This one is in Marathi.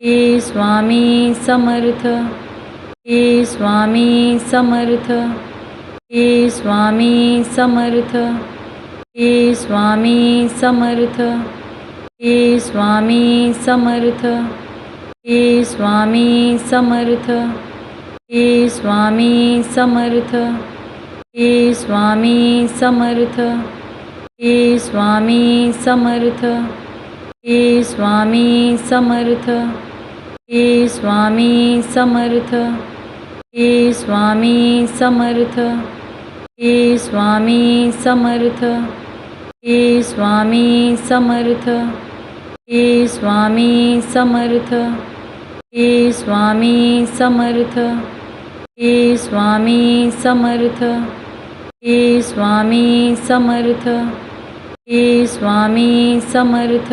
स्वामी समर्थ हे स्वामी समर्थ हे स्वामी समर्थ हे स्वामी समर्थ हे स्वामी समर्थ हे स्वामी समर्थ हे स्वामी समर्थ हे स्वामी समर्थ हे स्वामी समर्थ हे स्वामी समर्थ स्वामी समर्थ हे स्वामी समर्थ हे स्वामी समर्थ हे स्वामी समर्थ हे स्वामी समर्थ हे स्वामी समर्थ हे स्वामी समर्थ हे स्वामी समर्थ हे स्वामी समर्थ